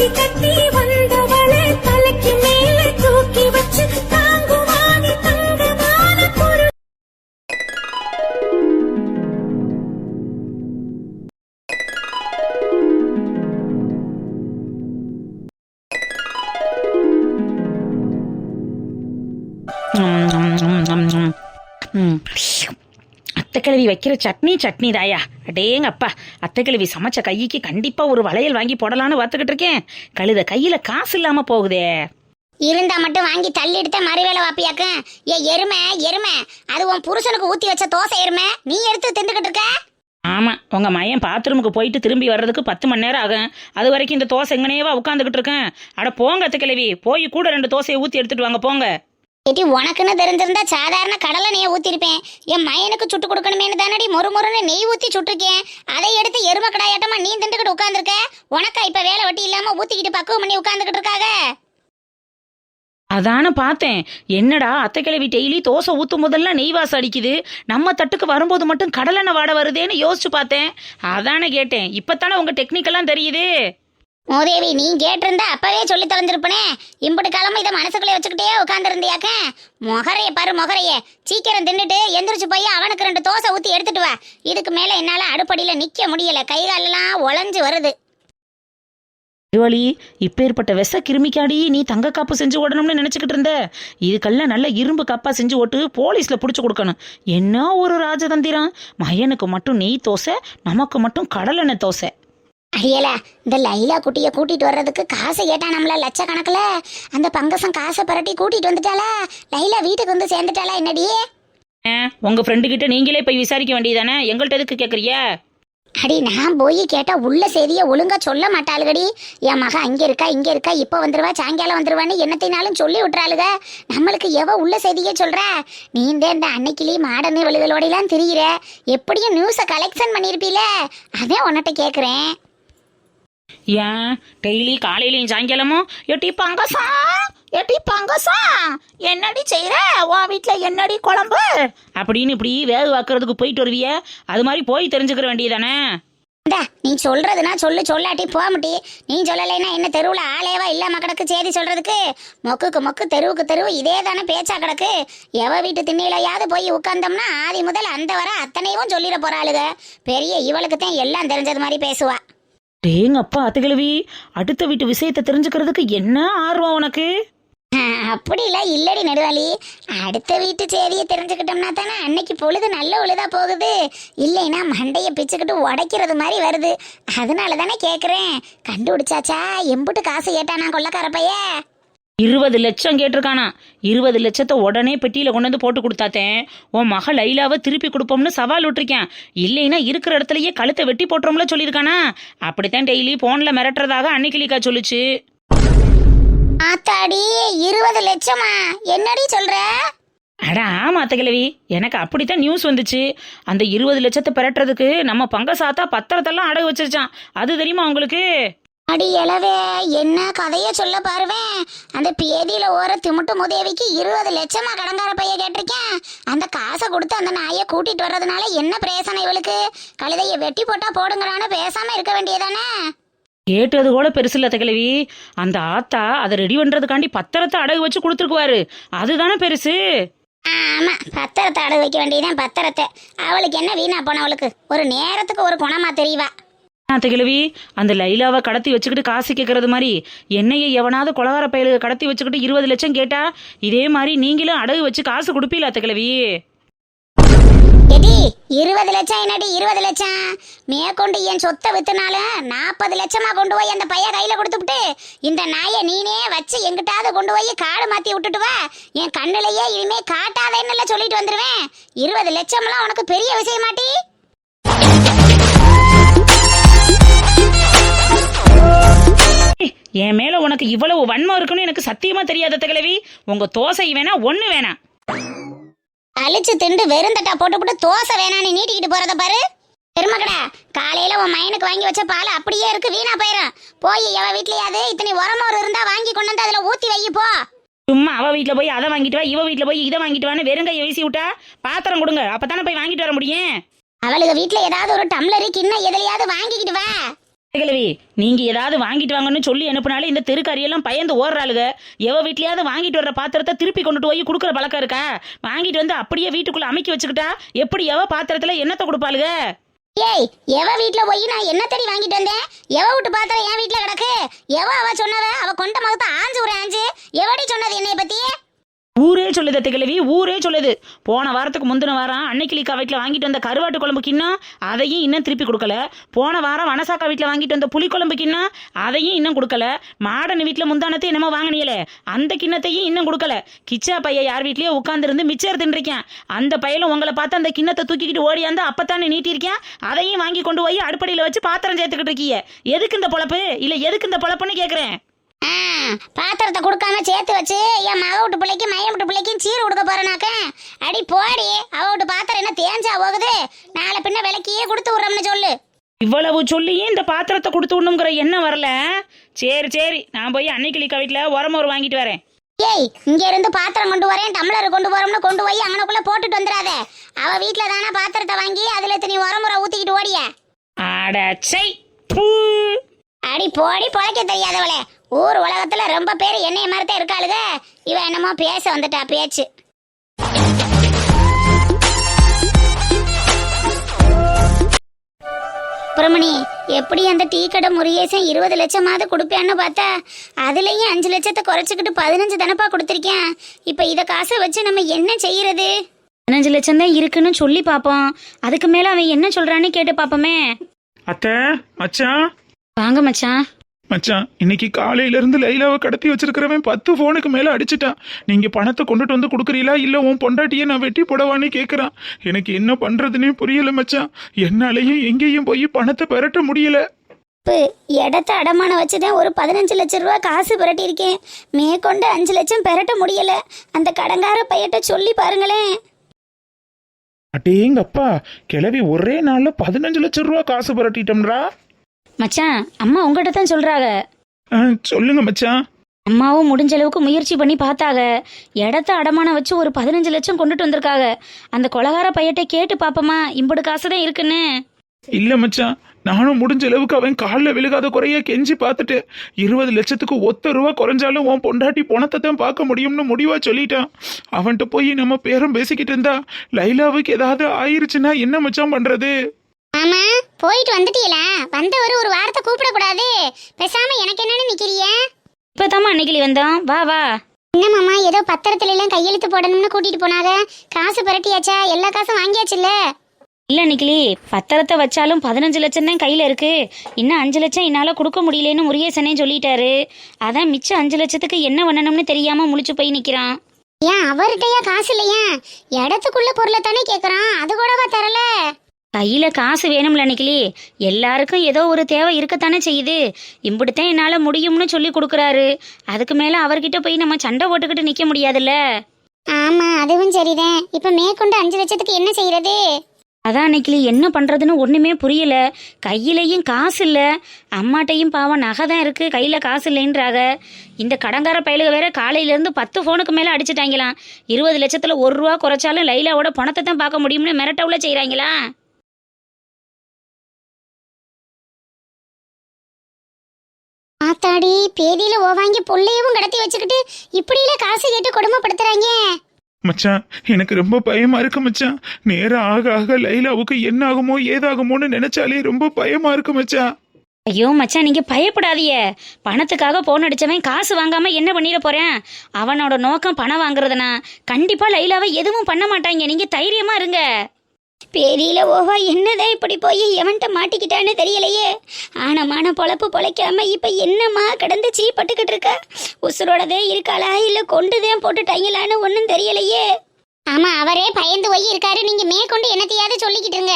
தாலி கட்டி அத்தைக்கிழவி வைக்கிற சட்னி சட்னி தாயா அடேங்கப்பா அத்தைக்கிழவி சமைச்ச கைக்கு கண்டிப்பா ஒரு வளையல் வாங்கி போடலான்னு பார்த்துக்கிட்டு இருக்கேன். கழுத கையில காசு இல்லாம போகுதே. இருந்தா மட்டும் வாங்கி தள்ளி எடுத்த மறுவேளை வாப்பியாக்கும் ஏ எருமை எருமை. அது உன் புருஷனுக்கு ஊத்தி வச்ச தோசை எருமை. நீ எடுத்து திண்டுகிட்டு இருக்க? ஆமா உங்க மயன் பாத்ரூமுக்கு போயிட்டு திரும்பி வர்றதுக்கு பத்து மணி நேரம் ஆகும். அது வரைக்கும் இந்த தோசை எங்கனேவா உட்காந்துக்கிட்டு இருக்கேன். அட போங்க அத்தைக்கிழவி போய் கூட ரெண்டு தோசையை ஊத்தி எடுத்துட்டு வாங்க போங்க. ஏட்டி உனக்குன்னு தெரிஞ்சிருந்தா சாதாரண கடலை நெய் ஊத்திருப்பேன். என் மயனுக்கு சுட்டு கொடுக்கணுமேனு தானடி மொறு மொறுன்னு நெய் ஊத்தி சுட்டிருக்கேன். அதை எடுத்து எருமை கடாயாட்டமா நீ திண்டுக்கிட்டு உட்காந்துருக்க உனக்கா இப்ப வேலை வட்டி இல்லாம ஊத்திக்கிட்டு பக்குவம் பண்ணி உட்காந்துக்கிட்டு இருக்காக? அதானே பார்த்தேன். என்னடா அத்தை கிழவி டெய்லி தோசை ஊத்தும் போதெல்லாம் நெய் வாசம் அடிக்குது. நம்ம தட்டுக்கு வரும்போது மட்டும் கடலெண்ணெய் வாட வருதேன்னு யோசிச்சு பார்த்தேன். அதானே கேட்டேன். இப்பத்தானே உங்க டெக்னிக்கெல்லாம் தெரியுது? மோதேவி நீ கேட்டிருந்தா அப்பவே சொல்லி தொலைஞ்சிருப்பனே இம்புட்டு காலமும் இதை மனசுக்குள்ளே வச்சுக்கிட்டே உட்காந்துருந்தியாக்க மொகரைய பாரு மொகரையே. சீக்கிரம் தின்னுட்டு எந்திரிச்சு போய் அவனுக்கு ரெண்டு தோசை ஊற்றி எடுத்துட்டு வா. இதுக்கு மேலே என்னால் அடுப்படியில் நிற்க முடியல. கை காலெல்லாம் வருது. வருது இப்போ இப்பேற்பட்ட விஷ கிருமிக்காடி நீ தங்க காப்பு செஞ்சு ஓடணும்னு நினச்சிக்கிட்டு இருந்த? இதுக்கெல்லாம் நல்ல இரும்பு காப்பாக செஞ்சு ஓட்டு போலீஸில் பிடிச்சி கொடுக்கணும். என்ன ஒரு ராஜதந்திரம்? மயனுக்கு மட்டும் நெய் தோசை நமக்கு மட்டும் கடலெண்ணெய் தோசை. அடியல இந்த லைலா குட்டிய கூட்டிட்டு வர்றதுக்கு காசை கேட்டானம்ல லட்சக்கணக்குல? அந்த பங்கசம் காசை பரட்டி கூட்டிட்டு வந்துட்டாளா? லைலா வீட்டுக்கு வந்து சேர்ந்துட்டாளா என்னடி? உங்க ஃப்ரெண்டு கிட்ட நீங்களே போய் விசாரிக்க வேண்டியதானே? எங்கள்கிட்ட எதுக்கு கேக்குறிய அடி நான் போய் கேட்டா உள்ள செய்திய ஒழுங்கா சொல்ல மாட்டாளுகடி. என் மக அங்க இருக்கா இங்க இருக்கா இப்ப வந்துருவா சாயங்காலம் வந்துருவான்னு என்னத்தினாலும் சொல்லி விட்டுறாளுக. நம்மளுக்கு எவ உள்ள செய்தியே சொல்ற? நீ இந்த இந்த அன்னைக்கிளி மாடனு வெளிகளோடலாம் திரியிற. எப்படியும் நியூஸை கலெக்ஷன் பண்ணிருப்பீல? அதான் உன்கிட்ட கேக்குறேன். ஏன்? டெய்லி காலையிலையும் சாயங்காலமும் எட்டி பங்கசா எட்டி பங்கசா என்னடி செய்யற உன் வீட்டில் என்னடி குழம்பு? அப்படின்னு இப்படி வேகு வாக்குறதுக்கு போயிட்டு வருவிய? அது மாதிரி போய் தெரிஞ்சுக்கிற வேண்டியதானே? நீ சொல்றதுனா சொல்லு சொல்லாட்டி போகமுட்டி நீ சொல்லலைன்னா என்ன தெருவுல ஆளேவா இல்லாம கிடக்கு செய்தி சொல்றதுக்கு? மொக்குக்கு மொக்கு தெருவுக்கு தெருவு இதே தானே பேச்சா கிடக்கு. எவ வீட்டு திண்ணையிலையாவது போய் உட்கார்ந்தோம்னா ஆதி முதல் அந்த வர அத்தனையும் சொல்லிட போறாளுக. பெரிய இவளுக்கு தான் எல்லாம் தெரிஞ்சது மாதிரி பேசுவா. டேங்கப்பா அத்துக்கிழவி. அடுத்த வீட்டு விஷயத்தை தெரிஞ்சுக்கிறதுக்கு என்ன ஆர்வம் உனக்கு? அப்படி அப்படிலாம் இல்லடி நெடுவாளி. அடுத்த வீட்டு செய்தியை தெரிஞ்சுக்கிட்டோம்னா தானே அன்னைக்கு பொழுது நல்ல பொழுதா போகுது. இல்லைன்னா மண்டையை பிச்சுக்கிட்டு உடைக்கிறது மாதிரி வருது. அதனால தானே கேட்குறேன் கண்டுபிடிச்சாச்சா? எம்புட்டு காசு கேட்டானா கொள்ளக்காரப்பையே இருபது லட்சம் கேட்டிருக்கானா? இருபது லட்சத்தை உடனே பெட்டியில கொண்டு வந்து போட்டு கொடுத்தாத்தேன் உன் மக லைலாவை திருப்பி கொடுப்போம்னு சவால் விட்டுருக்கேன். இல்லைன்னா இருக்கிற இடத்துலயே கழுத்தை வெட்டி போட்டுறோம்ல சொல்லியிருக்கானா? அப்படித்தான் டெய்லி போன்ல மிரட்டுறதாக அன்னைக்கிளிக்கா சொல்லுச்சு. ஆத்தாடி இருபது லட்சமா? என்னடி சொல்ற? அட ஆமா அத்தகிழவி எனக்கு அப்படித்தான் நியூஸ் வந்துச்சு. அந்த இருபது லட்சத்தை பெறட்டுறதுக்கு நம்ம பங்க சாத்தா பத்திரத்தெல்லாம் அடகு வச்சிருச்சான். அது தெரியுமா உங்களுக்கு? அடி எழவே என்ன கதைய சொல்ல பாருவேன்? அந்த பேதியில ஓர திமுட்டு முதேவிக்கு இருபது லட்சமா கடங்கார பைய கேட்டிருக்கேன். அந்த காசை கொடுத்து அந்த நாயை கூட்டிட்டு வர்றதுனால என்ன பிரயோசனம் இவளுக்கு? கழுதைய வெட்டி போட்டா போடுங்கடான்னு பேசாம இருக்க வேண்டியதானே? கேட்டது கூட பெருசு இல்ல அத்தகிழவி அந்த ஆத்தா அதை ரெடி பண்றதுக்காண்டி பத்திரத்தை அடகு வச்சு கொடுத்துருக்குவாரு. அதுதானே பெருசு? ஆமா பத்திரத்தை அடகு வைக்க வேண்டியதான் பத்திரத்தை. அவளுக்கு என்ன வீணா போனவளுக்கு ஒரு நேரத்துக்கு ஒரு குணமா தெரியவா அத்தகிழவி அந்த லைலாவை கடத்தி வச்சுக்கிட்டு காசு கேட்கறது மாதிரி என்னைய எவனாவது கொலகார பயலுக கடத்தி வச்சுக்கிட்டு இருபது லட்சம் கேட்டா இதே மாதிரி நீங்களும் அடகு வச்சு காசு கொடுப்பீல அத்தகிழவி எடி இருபது லட்சம் என்னடி இருபது லட்சம்? மேற்கொண்டு என் சொத்தை வித்துனாலும் நாற்பது லட்சமா கொண்டு போய் அந்த பையன் கையில கொடுத்துட்டு இந்த நாயை நீனே வச்சு எங்கிட்டாவது கொண்டு போய் காடு மாத்தி விட்டுட்டு வா. என் கண்ணுலயே இனிமே காட்டாதேன்னு சொல்லிட்டு வந்துருவேன். இருபது லட்சம்லாம் உனக்கு பெரிய விஷயமாட்டி? என் மேல உனக்கு இவ்வளவு வன்மம் இருக்குன்னு எனக்கு சத்தியமா தெரியாத அத்தகிழவி உங்க தோசை வேணா ஒண்ணு வேணாம் அழிச்சு திண்டு வெறுந்தட்டா போட்டு போட்டு தோசை வேணான்னு நீட்டிக்கிட்டு போறத பாரு. பெருமக்கடா காலையில உன் மயனுக்கு வாங்கி வச்ச பால் அப்படியே இருக்கு வீணா போயிரும். போய் எவ வீட்லயாவது இத்தனை உரமோர் இருந்தா வாங்கி கொண்டு வந்து அதுல ஊத்தி வை போ. சும்மா அவ வீட்ல போய் அதை வாங்கிட்டு வா இவ வீட்ல போய் இதை வாங்கிட்டு வான்னு வெறுங்கையை வீசி விட்டா பாத்திரம் கொடுங்க அப்பதானே போய் வாங்கிட்டு வர முடியும்? அவளுக்கு வீட்ல ஏதாவது ஒரு டம்ளரு கிண்ணம் எதுலயாவது வாங்கிக்கிட்டு வா. கிழவி நீங்க ஏதாவது வாங்கிட்டு வாங்கன்னு சொல்லி அனுப்புனாலே இந்த தெருக்காரியெல்லாம் பயந்து ஓடுறாளுக. எவ வீட்லயாவது வாங்கிட்டு வர்ற பாத்திரத்தை திருப்பி கொண்டுட்டு போய் கொடுக்குற பழக்கம் இருக்கா? வாங்கிட்டு வந்து அப்படியே வீட்டுக்குள்ள அமைக்கி வச்சுக்கிட்டா எப்படி எவ பாத்திரத்துல என்னத்தை கொடுப்பாளுக? ஏய் எவ வீட்ல போய் நான் என்ன தேடி வாங்கிட்டு வந்தேன்? எவ வீட்டு பாத்திரம் என் வீட்ல கிடக்கு? எவ அவ சொன்னவ? அவ கொண்ட மகத்தை ஆஞ்சு ஒரு ஆஞ்சு. எவடி சொன்னது என்னைய பத்தி? ஊரே சொல்லுது திகழவி ஊரே சொல்லுது. போன வாரத்துக்கு முந்தின வாரம் அன்னைக்கிளிக்கா வீட்டில் வாங்கிட்டு வந்த கருவாட்டு குழம்பு இன்னும் அதையும் இன்னும் திருப்பி கொடுக்கல. போன வாரம் வனசாக்கா வீட்டில் வாங்கிட்டு வந்த புளி குழம்புக்கு அதையும் இன்னும் கொடுக்கல. மாடன் வீட்டில் முந்தானத்தை என்னமோ வாங்கினீங்களே அந்த கிண்ணத்தையும் இன்னும் கொடுக்கல. கிச்சா பையன் யார் வீட்லயோ உட்காந்துருந்து மிச்சர் தின்றிருக்கேன். அந்த பையலும் உங்களை பார்த்து அந்த கிண்ணத்தை தூக்கிக்கிட்டு ஓடியாந்து அப்பத்தானே நீட்டியிருக்கேன். அதையும் வாங்கி கொண்டு போய் அடுப்படியில் வச்சு பாத்திரம் சேர்த்துக்கிட்டு இருக்கீங்க எதுக்கு இந்த பொழப்பு? இல்லை எதுக்கு இந்த பொழப்புன்னு கேட்குறேன் ஆ, பாத்திரத்தை கொடுக்காம சேர்த்து வச்சு என் மக வீட்டு பிள்ளைக்கு மையம் வீட்டு பிள்ளைக்கும் சீர் கொடுக்க போறேனாக்க. அடி போடி அவ வீட்டு பாத்திரம் என்ன தேஞ்சா போகுது? நாளை பின்ன விலைக்கியே கொடுத்து விடுறோம்னு சொல்லு. இவ்வளவு சொல்லியும் இந்த பாத்திரத்தை கொடுத்து விடணுங்கிற எண்ணம் வரல? சரி சரி நான் போய் அன்னைக்கிளிக்கா வீட்டில் உரமோர் வாங்கிட்டு வரேன். ஏய் இங்க இருந்து பாத்திரம் கொண்டு வரேன் டம்ளர் கொண்டு போறோம்னு கொண்டு போய் அங்கனக்குள்ள போட்டுட்டு வந்துடாத. அவ வீட்ல தானே பாத்திரத்தை வாங்கி அதுல நீ உரமுறை ஊத்திக்கிட்டு ஓடிய. அடச்சை பூ. அடி போடி பொழைக்க தெரியாதவளே. ஊர் உலகத்துல ரொம்ப பேர் என்னைய மாதிரி தான் இருக்காளுக. இவ என்னமோ பேச வந்துட்டா பேச்சு. பிரமணி எப்படி அந்த டீ கடை முருகேசன் இருபது லட்சமாவது கொடுப்பேன்னு பார்த்தா அதுலயும் அஞ்சு லட்சத்தை குறைச்சிக்கிட்டு பதினஞ்சு தானப்பா கொடுத்துருக்கேன். இப்போ இதை காசை வச்சு நம்ம என்ன செய்யறது? பதினஞ்சு லட்சம் தான் இருக்குன்னு சொல்லி பார்ப்போம் அதுக்கு மேல அவன் என்ன சொல்றான்னு கேட்டு பார்ப்போமே அத்தை மச்சான். வாங்க மச்சான். மச்சான் இன்னைக்கு காலையில இருந்து லைலாவை கடத்தி வச்சிருக்கிறவன் பத்து போனுக்கு மேல அடிச்சிட்டான். நீங்க பணத்தை கொண்டுட்டு வந்து கொடுக்குறீங்களா? இல்ல உன் பொண்டாட்டியை நான் வெட்டி போடவான்னு கேக்குறான். எனக்கு என்ன பண்றதுன்னே புரியல மச்சான். என்னாலையும் எங்கேயும் போய் பணத்தை பெரட்ட முடியல. இடத்த அடமானம் வச்சுதான் ஒரு பதினஞ்சு லட்சம் ரூபா காசு புரட்டியிருக்கேன். மேற்கொண்டு அஞ்சு லட்சம் பெரட்ட முடியல. அந்த கடங்கார பையட்ட சொல்லி பாருங்களேன். அட்டேங்கப்பா கிளவி ஒரே நாள்ல பதினஞ்சு லட்சம் ரூபா காசு புரட்டிட்டோம்ரா மச்சான் அம்மா உங்ககிட்ட தான் சொல்றாங்க. ஆ, சொல்லுங்க மச்சான். அம்மாவும் முடிஞ்ச அளவுக்கு முயற்சி பண்ணி பார்த்தாங்க. இடத்த அடமானம் வச்சு ஒரு பதினஞ்சு லட்சம் கொண்டுட்டு வந்திருக்காங்க. அந்த கொலகார பையட்டை கேட்டு பாப்போமா இம்புடு காசு தான் இருக்குன்னு. இல்ல மச்சான் நானும் முடிஞ்ச அளவுக்கு அவன் காலில் விழுகாத குறைய கெஞ்சி பார்த்துட்டு இருபது லட்சத்துக்கு ஒத்த ரூபா குறைஞ்சாலும் உன் பொண்டாட்டி பணத்தை தான் பார்க்க முடியும்னு முடிவா சொல்லிட்டான். அவன்கிட்ட போய் நம்ம பேரம் பேசிக்கிட்டு இருந்தா லைலாவுக்கு ஏதாவது ஆயிருச்சுன்னா என்ன மச்சான் பண்றது? ஆமா போயிட்டு வந்துட்டீங்களா? வந்தவர் ஒரு வாரத்தை கூப்பிடக்கூடாது. பேசாம எனக்கு என்னன்னு நிக்கிறிய இப்பதாம்மா அன்னைக்கு வந்தோம். வா வா. என்ன மாமா ஏதோ பத்திரத்துல எல்லாம் கையெழுத்து போடணும்னு கூட்டிட்டு போனாங்க. காசு புரட்டியாச்சா? எல்லா காசும் வாங்கியாச்சுல்ல? இல்ல நிக்கிலி பத்திரத்தை வச்சாலும் பதினஞ்சு லட்சம் தான் கையில இருக்கு. இன்னும் அஞ்சு லட்சம் என்னால கொடுக்க முடியலன்னு முருகேசனே சொல்லிட்டாரு. அதான் மிச்சம் அஞ்சு லட்சத்துக்கு என்ன பண்ணணும்னு தெரியாம முழிச்சு போய் நிக்கிறான். ஏன் அவர்கிட்டயா காசு இல்லையா? இடத்துக்குள்ள பொருளை தானே கேக்குறான். அது கூடவா தரல? கையில காசு வேணும்ல நிக்கிலி எல்லாருக்கும் ஏதோ ஒரு தேவை இருக்கத்தானே செய்யுது. இம்புடுத்தான் என்னால முடியும்னு சொல்லி கொடுக்குறாரு. அதுக்கு மேல அவர்கிட்ட போய் நம்ம சண்டை போட்டுக்கிட்டு நிக்க முடியாதுல்ல? ஆமா அதுவும் சரிதான். இப்ப மேற்கொண்டு அஞ்சு லட்சத்துக்கு என்ன செய்யறது? அதான் நிக்கிலி என்ன பண்றதுன்னு ஒண்ணுமே புரியல. கையிலையும் காசு இல்ல. அம்மாட்டையும் பாவம் நகை தான் இருக்கு. கையில காசு இல்லைன்றாங்க இந்த கடங்கார பயலுக வேற காலையில இருந்து பத்து போனுக்கு மேல அடிச்சிட்டாங்களாம். இருபது லட்சத்துல ஒரு ரூபா குறைச்சாலும் லைலாவோட பணத்தை தான் பார்க்க முடியும்னு மிரட்டவுல செய்றாங்களா? ஆத்தாடி பேதியில ஓவாங்கி புள்ளையவும் கடத்தி வச்சுக்கிட்டு இப்படியில காசு கேட்டு கொடுமைப்படுத்துறாங்க. மச்சான் எனக்கு ரொம்ப பயமா இருக்கு மச்சான். நேரம் ஆக ஆக லைலாவுக்கு என்ன ஆகுமோ ஏதாகுமோன்னு நினைச்சாலே ரொம்ப பயமா இருக்கு மச்சான். ஐயோ மச்சான் நீங்க பயப்படாதீய பணத்துக்காக போன் அடிச்சவன் காசு வாங்காம என்ன பண்ணிட போறேன்? அவனோட நோக்கம் பணம் வாங்குறதுனா கண்டிப்பா லைலாவை எதுவும் பண்ண மாட்டாங்க. நீங்க தைரியமா இருங்க. பெரியல ஓவா என்னதான் இப்படி போய் எவன்கிட்ட மாட்டிக்கிட்டான்னு தெரியலையே. ஆனமான பொழப்பு பொழைக்காம இப்ப என்னம்மா கிடந்து சீப்பட்டுக்கிட்டு இருக்க? உசுரோடதே இருக்காளா? இல்ல கொண்டுதான் போட்டுட்டாங்களான்னு ஒன்றும் தெரியலையே. ஆமா அவரே பயந்து போய் இருக்காரு. நீங்க மேற்கொண்டு என்னத்தையாவது சொல்லிக்கிட்டு இருங்க.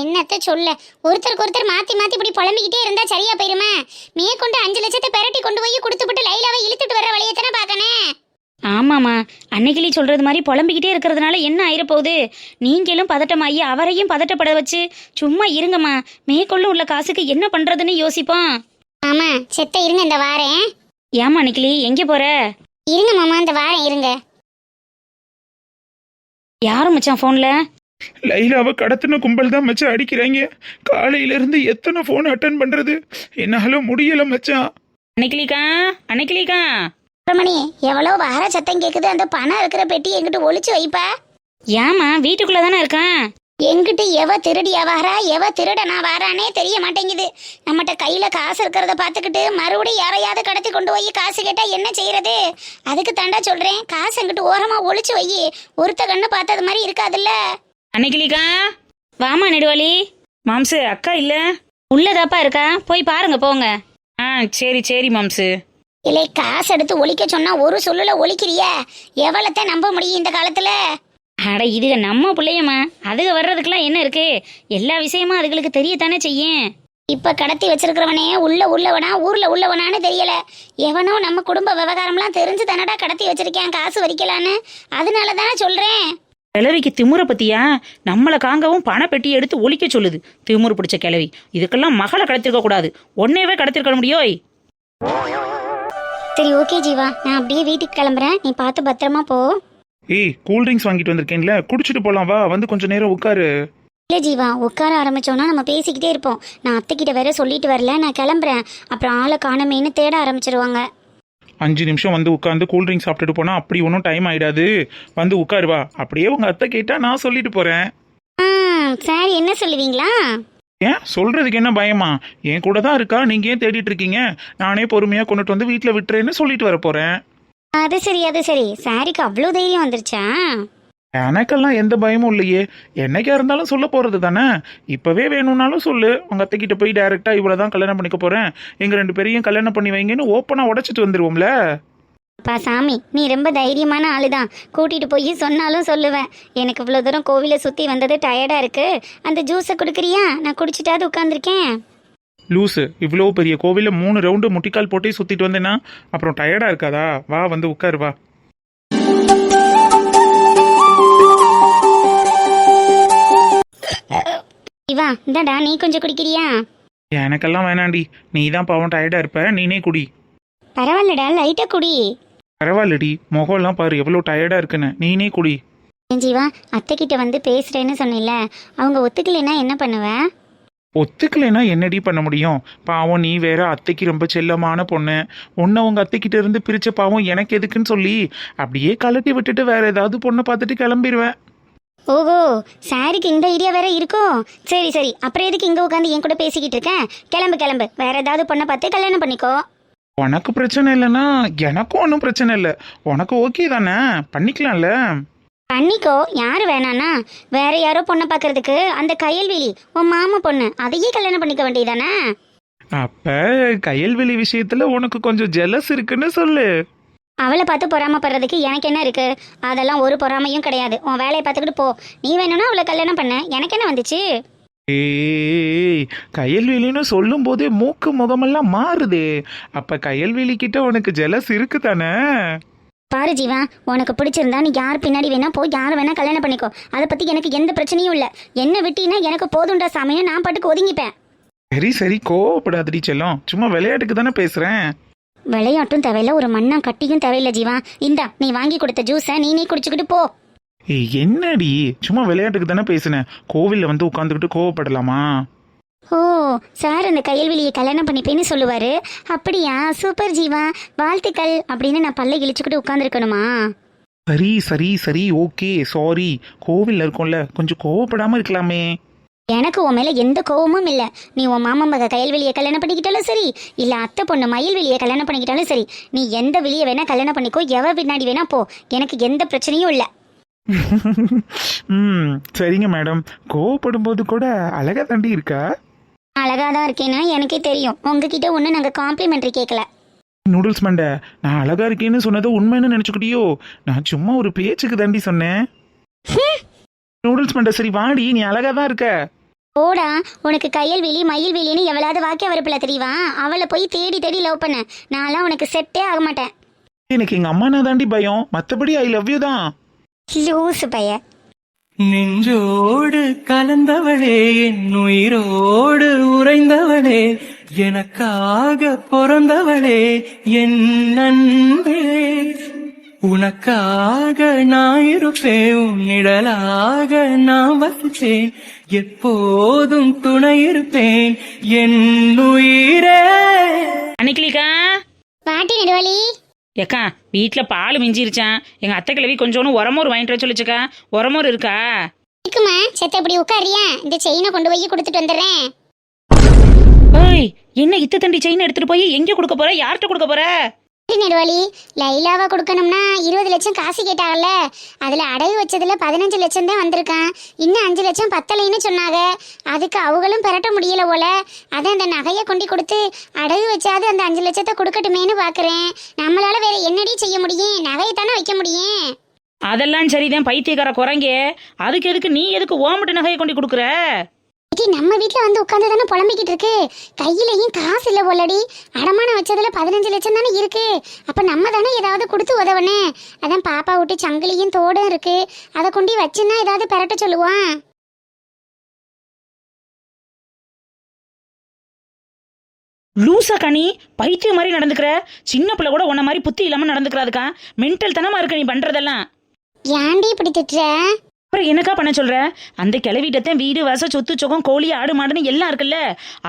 என்னத்த சொல்ல? ஒருத்தருக்கு ஒருத்தர் மாத்தி மாத்தி இப்படி புலம்பிக்கிட்டே இருந்தா சரியா போயிருமா? மேற்கொண்டு அஞ்சு லட்சத்தை பெரட்டி கொண்டு போய் கொடுத்துவிட்டு லைலாவை இழுத்துட்டு வர வழியத்தானே பார்க்கணும்? ஆமாமா அன்னைக்கிளி சொல்றது மாதிரி புலம்பிக்கிட்டே இருக்கிறதுனால என்ன ஆயிரப்போகுது? நீங்களும் பதட்டமாயி அவரையும் பதட்டப்பட வச்சு சும்மா இருங்கம்மா. மேற்கொள்ள உள்ள காசுக்கு என்ன பண்றதுன்னு யோசிப்போம். ஆமா செத்த இருங்க இந்த வாரேன். ஏமா அன்னைக்கிளி எங்க போற? இருங்க மாமா இந்த வாரேன் இருங்க. யாரு மச்சான் போன்ல? லைலாவை கடத்தின கும்பல் தான் மச்சான் அடிக்கிறாங்க. காலையில இருந்து எத்தனை ஃபோன் அட்டன் பண்றது? என்னால முடியல மச்சான். அன்னைக்கிளிக்கா அன்னைக்கிளிக்கா. சுப்பிரமணி எவ்வளோ வார சத்தம் கேக்குது? அந்த பணம் இருக்கிற பெட்டி எங்கிட்ட ஒளிச்சு வைப்பா. ஏமா வீட்டுக்குள்ள தானே இருக்கான்? எங்கிட்ட எவ திருடியா வாரா எவ திருடனா வாரானே தெரிய மாட்டேங்குது. நம்மகிட்ட கையில காசு இருக்கிறத பார்த்துக்கிட்டு மறுபடியும் யாரையாவது கடத்தி கொண்டு போய் காசு கேட்டா என்ன செய்யறது? அதுக்கு தாண்டா சொல்றேன். காசு எங்கிட்ட ஓரமா ஒளிச்சு வை. ஒருத்த கண்ணு பார்த்தது மாதிரி இருக்காதுல்ல? அன்னைக்கிளிக்கா வாமா நெடுவாளி. மாம்சு அக்கா இல்ல? உள்ளதாப்பா இருக்கா? போய் பாருங்க போங்க. ஆ சரி சரி மாம்சு. இல்லை காசு எடுத்து ஒழிக்க சொன்னா ஒரு சொல்லுல ஒழிக்கிறிய? எவ்வளத்தை நம்ப முடியும் இந்த காலத்துல? அட இதுக நம்ம பிள்ளையம்மா. அதுக வர்றதுக்கெல்லாம் என்ன இருக்கு? எல்லா விஷயமும் அதுகளுக்கு தெரியத்தானே செய்யும்? இப்ப கடத்தி வச்சிருக்கிறவனே உள்ள உள்ளவனா ஊர்ல உள்ளவனான்னு தெரியல. எவனோ நம்ம குடும்ப விவகாரம்லாம் தெரிஞ்சு தானடா கடத்தி வச்சிருக்கேன் காசு வரிக்கலான்னு? அதனால தானே சொல்றேன். கிழவிக்கு திமுறை பத்தியா? நம்மளை காங்கவும் பணப்பெட்டி எடுத்து ஒழிக்க சொல்லுது. திமுறு பிடிச்ச கிழவி. இதுக்கெல்லாம் மகளை கடத்திருக்க கூடாது ஒன்னேவே கடத்திருக்க முடியோய்? சரி ஓகே ஜீவா. நான் அப்படியே வீட்டுக்கு கிளம்புறேன். நீ பார்த்து பத்திரமா போ. ஏய் கூல் ட்ரிங்க்ஸ் வாங்கிட்டு வந்திருக்கேன்ல. குடிச்சிட்டு போலாம் வா. வந்து கொஞ்ச நேரம் உட்காரு. இல்லை ஜீவா. உட்கார ஆரம்பிச்சோன்னா நம்ம பேசிக்கிட்டே இருப்போம். நான் அத்தைக்கிட்ட வேற சொல்லிட்டு வரல. நான் கிளம்புறேன். அப்புறம் ஆளை காணமேன்னு தேட ஆரம்பிச்சிருவாங்க. அஞ்சு நிமிஷம் வந்து உட்காந்து கூல் ட்ரிங்க்ஸ் சாப்பிட்டுட்டு போனா அப்படி ஒன்றும் டைம் ஆயிடாது. வந்து உட்காரு வா. அப்படியே உங்க அத்தை கேட்டா நான் சொல்லிட்டு போறேன். சார் என்ன சொல்லுவீங்களா? ஏன்? சொல்றதுக்கு என்ன பயமா? என் கூட தான் இருக்கா? நீங்க ஏன் தேடிட்டு இருக்கீங்க? நானே பொறுமையா கொண்டுட்டு வந்து வீட்டில் விட்டுறேன்னு சொல்லிட்டு வர போறேன். அது சரி அது சரி. சாரிக்கு அவ்வளோ தைரியம் வந்துருச்சா? எனக்கெல்லாம் எந்த பயமும் இல்லையே. என்னைக்கா இருந்தாலும் சொல்ல போறது தானே? இப்பவே வேணும்னாலும் சொல்லு. உங்க அத்தை கிட்ட போய் டைரக்டா இவ்வளவுதான் கல்யாணம் பண்ணிக்க போறேன். எங்க ரெண்டு பேரையும் கல்யாணம் பண்ணி வைங்கன்னு ஓப்பனா உடைச்சிட்டு வந்துருவோம்ல. அப்பா சாமி நீ ரொம்ப தைரியமான ஆளு தான் கூட்டிட்டு போய் சொன்னாலும் சொல்லுவேன் எனக்கு இவ்வளோ தூரம் கோவிலை சுற்றி வந்தது டயர்டா இருக்கு. அந்த ஜூஸை கொடுக்குறியா? நான் குடிச்சிட்டாவது உட்காந்துருக்கேன் லூசு இவ்வளோ பெரிய கோவில்ல மூணு ரவுண்டு முட்டிக்கால் போட்டே சுத்திட்டு வந்தேன்னா அப்புறம் டயர்டா இருக்காதா? வா வந்து உட்காரு வா. இவா இந்தாடா நீ கொஞ்சம் குடிக்கிறியா? எனக்கெல்லாம் வேணாண்டி. நீ தான் பாவம் டயர்டா இருப்ப. நீனே குடி. பரவாயில்லடா லைட்டாக குடி. பரவாயில்லடி முகம்லாம் பாரு எவ்வளோ டயர்டா இருக்குன்னு. நீனே குடி. ஏன் ஜீவா அத்தை கிட்ட வந்து பேசுறேன்னு சொன்னில அவங்க ஒத்துக்கலைன்னா என்ன பண்ணுவ? ஒத்துக்கலைன்னா என்னடி பண்ண முடியும்? பாவம் நீ வேற அத்தைக்கு ரொம்ப செல்லமான பொண்ணு. உன்னை உங்க அத்தைக்கிட்ட இருந்து பிரிச்ச பாவம் எனக்கு எதுக்குன்னு சொல்லி அப்படியே கழட்டி விட்டுட்டு வேற ஏதாவது பொண்ணை பார்த்துட்டு கிளம்பிடுவேன் ஓஹோ சாருக்கு இந்த ஐடியா வேற இருக்கோ? சரி சரி அப்புறம் எதுக்கு இங்க உட்காந்து என் கூட பேசிக்கிட்டு இருக்கேன் கிளம்பு கிளம்பு. வேற ஏதாவது பொண்ணை பார்த்து கல்யாணம் பண்ணிக்கோ. உனக்கு பிரச்சனை இல்லைன்னா எனக்கும் ஒன்றும் பிரச்சனை இல்லை. உனக்கு ஓகே தானே? பண்ணிக்கலாம்ல. பண்ணிக்கோ. யாரு வேணானா? வேற யாரோ பொண்ணை பார்க்கறதுக்கு அந்த கயல்விழி உன் மாமா பொண்ணு அதையே கல்யாணம் பண்ணிக்க வேண்டியதானே? அப்ப கயல்வெளி விஷயத்துல உனக்கு கொஞ்சம் ஜெலஸ் இருக்குன்னு சொல்லு. அவளை பார்த்து பொறாமப்படுறதுக்கு எனக்கு என்ன இருக்கு? அதெல்லாம் ஒரு பொறாமையும் கிடையாது. உன் வேலையை பார்த்துக்கிட்டு போ. நீ வேணும்னா அவளை கல்யாணம் பண்ண. எனக்கு என்ன வந்துச்சு? ஏய் கயல்வெளின்னு சொல்லும் போதே மூக்கு முகமெல்லாம் மாறுதே. அப்ப கயல்வெளி கிட்ட உனக்கு ஜெலஸ் இருக்கு தானே பாரு ஜீவா உனக்கு பிடிச்சிருந்தா நீ யார் பின்னாடி வேணா போ யார் வேணா கல்யாணம் பண்ணிக்கோ. அதை பத்தி எனக்கு எந்த பிரச்சனையும் இல்ல. என்ன விட்டீன்னா எனக்கு போதுண்டா சாமியும் நான் பாட்டுக்கு ஒதுங்கிப்பேன். சரி சரி கோவப்படாதடி செல்லம். சும்மா விளையாட்டுக்கு தானே பேசுறேன். விளையாட்டும் தேவையில்ல ஒரு மண்ணா கட்டியும் தேவையில்ல ஜீவா. இந்தா நீ வாங்கி கொடுத்த ஜூஸை நீனே குடிச்சுக்கிட்டு போ. ஏய் என்னடி? சும்மா விளையாட்டுக்கு தானே பேசுனேன் கோவில்ல வந்து உட்காந்துக்கிட்டு கோவப்படலாமா? ஓ சார் அந்த கையல்வெளியை கல்யாணம் பண்ணிப்பேன்னு சொல்லுவாரு. அப்படியா? சூப்பர் ஜீவா. வாழ்த்துக்கள். அப்படின்னு நான் பல்லை இழிச்சுக்கிட்டு உட்காந்துருக்கணுமா சரி சரி சரி ஓகே சாரி. கோவில்ல இருக்கோம்ல கொஞ்சம் கோவப்படாம இருக்கலாமே. எனக்கு உன் மேல எந்த கோவமும் இல்ல. நீ உன் மாமா மக கயல்வெளியை கல்யாணம் பண்ணிக்கிட்டாலும் சரி இல்ல அத்தை பொண்ணு மயில்வெளியை கல்யாணம் பண்ணிக்கிட்டாலும் சரி நீ எந்த வெளியே வேணா கல்யாணம் பண்ணிக்கோ எவ பின்னாடி வேணா போ. எனக்கு எந்த பிரச்சனையும் இல்ல. ம் சரிங்க மேடம். கோவப்படும் போது கூட அழகா தாண்டி இருக்கா? அழகா தான் இருக்கேன்னா எனக்கே தெரியும். உங்ககிட்ட ஒன்றும் நாங்கள் காம்ப்ளிமெண்ட்ரி கேட்கல நூடுல்ஸ் மண்டை நான் அழகா இருக்கேன்னு சொன்னது உண்மைன்னு நினைச்சுக்கிட்டியோ? நான் சும்மா ஒரு பேச்சுக்கு தாண்டி சொன்னேன். நூடுல்ஸ் மண்டை சரி வாடி நீ அழகா தான் இருக்க. ஓடா உனக்கு கையல்வெளி மயில்வெளின்னு எவ்வளவு வாக்கிய வரப்பில்ல தெரியவா அவளை போய் தேடி தேடி லவ் பண்ண. நான்லாம் உனக்கு செட்டே ஆக மாட்டேன் எனக்கு எங்க அம்மா நான் தாண்டி பயம். மத்தபடி ஐ லவ் யூ தான். லூசு பைய. நெஞ்சோடு கலந்தவளே என் உயிரோடு உறைந்தவளே எனக்காக பிறந்தவளே என் நண்பே உனக்காக நான் இருப்பேன் உன் நிழலாக நான் வசிச்சேன் எப்போதும் துணை இருப்பேன் என் உயிரே. அன்னைக்கிலிக்கா பாட்டி நெடுவாளி ஏக்கா வீட்டில் பால் மிஞ்சிருச்சான் எங்கள் அத்தை கிழவி கொஞ்சோண்டு உரமோர் வாங்கிட்டு வர சொல்லிச்சுக்கா. உரமோர் இருக்கா? இருக்குமா செத்த இப்படி உட்காரியா? இந்த செயினை கொண்டு போய் கொடுத்துட்டு வந்துடுறேன். ஓய் என்ன இத்த தண்டி செயின் எடுத்துட்டு போய் எங்கே கொடுக்க போற? யார்கிட்ட கொடுக்க போற? நெடுவாளி லைலாவை கொடுக்கணும்னா இருபது லட்சம் காசு கேட்டாங்கல்ல. அதுல அடகு வச்சதுல பதினஞ்சு லட்சம் தான் வந்திருக்கான். இன்னும் அஞ்சு லட்சம் பத்தலைன்னு சொன்னாங்க. அதுக்கு அவங்களும் பெரட்ட முடியல போல. அதான் அந்த நகையை கொண்டு கொடுத்து அடகு வச்சாது அந்த அஞ்சு லட்சத்தை கொடுக்கட்டுமேன்னு பாக்குறேன். நம்மளால வேற என்னடி செய்ய முடியும்? நகையை தானே வைக்க முடியும்? அதெல்லாம் சரிதான் பைத்தியக்கார குரங்கே. அதுக்கு எதுக்கு நீ எதுக்கு ஓமட்டு நகையை கொண்டு கொடுக்குற? ஏடி நம்ம வீட்ல வந்து உட்காந்து தானே புலம்பிக்கிட்டு இருக்கு. கையிலயும் காசு இல்ல போலடி. அடமானம் வச்சதுல பதினஞ்சு லட்சம் தானே இருக்கு. அப்ப நம்ம தானே ஏதாவது கொடுத்து உதவனே. அதான் பாப்பா விட்டு சங்கிலியும் தோடும் இருக்கு. அதை கொண்டு வச்சுன்னா ஏதாவது பெரட்ட சொல்லுவான். லூசா கனி பைத்தியம் மாதிரி நடந்துக்கிற. சின்ன பிள்ளை கூட உன்ன மாதிரி புத்தி இல்லாம நடந்துக்கிறாதுக்கா. மென்டல் தனமா இருக்க நீ பண்றதெல்லாம். ஏன்டி இப்படி திட்டுற? அப்புறம் என்னக்கா பண்ண சொல்ற? அந்த கிளவிட்டத்தான் வீடு வச சொத்து சொகம் கோழி ஆடு மாடுன்னு எல்லாம் இருக்குல்ல?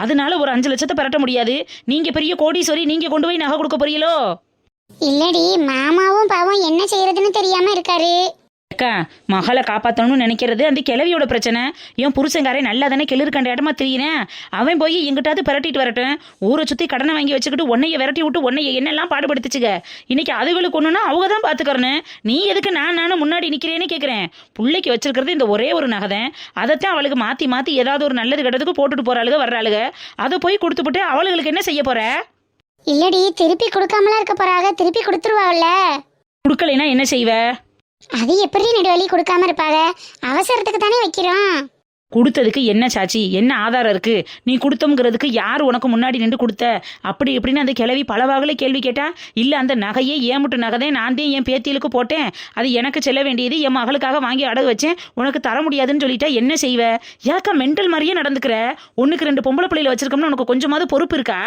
அதனால ஒரு அஞ்சு லட்சத்தை பரட்ட முடியாது. நீங்க பெரிய கோடீஸ்வரி நீங்க கொண்டு போய் நகை கொடுக்க போறீங்களோ? இல்லடி மாமாவும் பாவம் என்ன செய்யறதுன்னு தெரியாம இருக்காரு. அக்கா மகளை காப்பாத்தணும்னு நினைக்கிறது அந்த கிளவியோட பிரச்சனை. என் புருஷங்காரே நல்லா தானே கிளிர் கண்ட இடமா தெரியினேன் அவன் போய் எங்கிட்டாவது பெரட்டிட்டு வரட்டும். ஊரை சுத்தி கடனை வாங்கி வச்சுக்கிட்டு உன்னைய விரட்டி விட்டு உன்னைய என்னெல்லாம் பாடுபடுத்துச்சுங்க. இன்னைக்கு அதுகளுக்கு ஒண்ணுன்னா அவங்க தான் பாத்துக்கறணும். நீ எதுக்கு நான் நானும் முன்னாடி நிக்கிறேன்னு கேக்குறேன். புள்ளைக்கு வச்சிருக்கிறது இந்த ஒரே ஒரு நகைதான் அதைத்தான் அவளுக்கு மாத்தி மாத்தி ஏதாவது ஒரு நல்லது கெட்டதுக்கு போட்டுட்டு போறாளுக வர்றாளுக அதை போய் கொடுத்துப்புட்டு அவளுகளுக்கு என்ன செய்ய போற? இல்லடி திருப்பி கொடுக்காமலா இருக்க போறாங்க திருப்பி கொடுத்துருவாங்கல்ல கொடுக்கலைன்னா என்ன செய்வ? அது எப்படி நெடுவழி கொடுக்காம இருப்பாங்க அவசரத்துக்கு தானே வைக்கிறோம். கொடுத்ததுக்கு என்ன சாச்சி? என்ன ஆதாரம் இருக்கு? நீ கொடுத்தோங்கிறதுக்கு யார் உனக்கு முன்னாடி நின்று கொடுத்த? அப்படி இப்படின்னு அந்த கிளவி பலவாகல கேள்வி கேட்டா இல்ல அந்த நகையே ஏமுட்டு நகைதே நான் தான் என் பேத்தியலுக்கு போட்டேன். அது எனக்கு செல்ல வேண்டியது என் மகளுக்காக வாங்கி அடகு வச்சேன். உனக்கு தர முடியாதுன்னு சொல்லிட்டா என்ன செய்வ? ஏக்கா மென்டல் மாதிரியே நடந்துக்கிற. ஒன்றுக்கு ரெண்டு பொம்பளை பிள்ளையில வச்சிருக்கோம்னு உனக்கு கொஞ்சமாவது பொறுப்பு இருக்கா?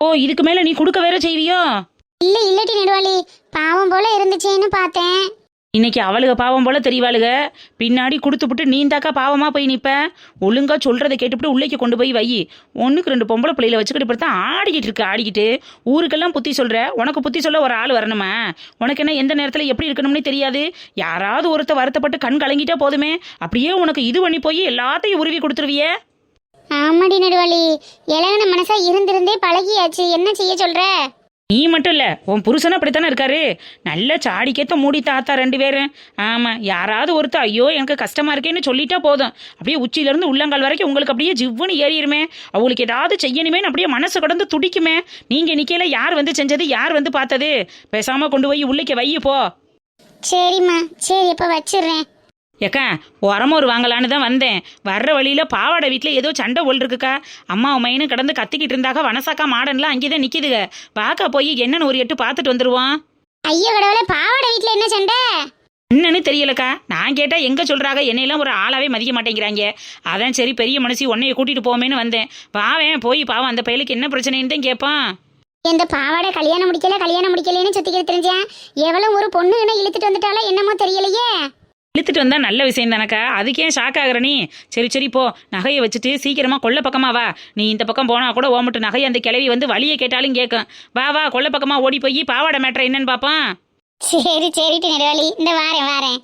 ஓ இதுக்கு மேல நீ கொடுக்க வேற செய்வியோ? இல்ல இல்லடி நெடுவாளி. பாவம் போல இருந்துச்சேன்னு பார்த்தேன். இன்னைக்கு அவளுக பாவம் போல தெரியவாளுக பின்னாடி கொடுத்துப்புட்டு நீந்தாக்கா பாவமா போய் நிப்ப. ஒழுங்கா சொல்றதை கேட்டுப்புட்டு உள்ளேக்கு கொண்டு போய் வை. ஒண்ணுக்கு ரெண்டு பொம்பளை பிள்ளையில வச்சுக்கிட்டு இப்படி தான் ஆடிக்கிட்டு இருக்கு ஆடிக்கிட்டு. ஊருக்கெல்லாம் புத்தி சொல்ற. உனக்கு புத்தி சொல்ல ஒரு ஆள் வரணுமா? உனக்கு என்ன எந்த நேரத்துல எப்படி இருக்கணும்னே தெரியாது. யாராவது ஒருத்த வருத்தப்பட்டு கண் கலங்கிட்டா போதுமே. அப்படியே உனக்கு இது பண்ணி போய் எல்லாத்தையும் உருவி கொடுத்துருவியே. ஆமாடி நெடுவாளி. இளகன மனசா இருந்திருந்தே பழகியாச்சு. என்ன செய்ய சொல்ற? நீ மட்டும் இல்ல உன் புருஷனும் அப்படித்தானே இருக்காரு? நல்ல சாடிக்கேத்த மூடி தாத்தா ரெண்டு பேரும். ஆமா யாராவது ஒருத்தர் ஐயோ எனக்கு கஷ்டமா இருக்கேன்னு சொல்லிட்டா போதும். அப்படியே உச்சியில இருந்து உள்ளங்கால் வரைக்கும் உங்களுக்கு அப்படியே ஜிவ்வுன்னு ஏறிடுமே. அவங்களுக்கு ஏதாவது செய்யணுமேன்னு அப்படியே மனசு கடந்து துடிக்குமே. நீங்க நிக்கையில யார் வந்து செஞ்சது யார் வந்து பார்த்தது? பேசாம கொண்டு போய் உள்ளிக்க வை போ. சரிம்மா. சரி இப்ப வச்சிடுறேன். ஏக்கா உரமோர் வாங்கலான்னு தான் வந்தேன். வர்ற வழியில பாவாடை வீட்டில் ஏதோ சண்டை ஒல் இருக்குக்கா. அம்மா மையனு கடந்து கத்திக்கிட்டு இருந்தாக்க வனசாக்கா மாடன்லாம் அங்கே தான் நிற்கிதுங்க வாக்கா போய் என்னன்னு ஒரு எட்டு பார்த்துட்டு வந்துருவோம் ஐயோ கடவுளே பாவாடை வீட்ல என்ன சண்டை? என்னன்னு தெரியலக்கா. நான் கேட்டா எங்க சொல்றாங்க என்னையெல்லாம் ஒரு ஆளாவே மதிக்க மாட்டேங்கிறாங்க. அதான் சரி பெரிய மனுஷி உன்னைய கூட்டிட்டு போமேன்னு வந்தேன். பாவேன் போய் பாவம் அந்த பையலுக்கு என்ன பிரச்சனைன்னு தான் கேட்பான் இந்த பாவாடை கல்யாணம் முடிக்கல கல்யாணம் முடிக்கலன்னு சுத்திக்கிட்டு தெரிஞ்சேன் எவ்வளவு ஒரு பொண்ணு என்ன இழுத்துட்டு வந்துட்டாலோ என்னமோ தெரியலையே. இழுத்துட்டு வந்தா நல்ல விஷயம் தானக்கா? அதுக்கே ஷாக் ஆகுற நீ? சரி சரி போ. நகையை வச்சுட்டு சீக்கிரமா கொள்ள பக்கமா வா. நீ இந்த பக்கம் போனா கூட ஓமட்டு நகையை அந்த கிளவி வந்து வழியை கேட்டாலும் கேட்கும் வா வா கொள்ள பக்கமா ஓடி போய் பாவாடை மேட்ரு என்னன்னு பாப்பான் சரி சரிட்டு நெடுவாளி. இந்த வாரேன் வாரேன்.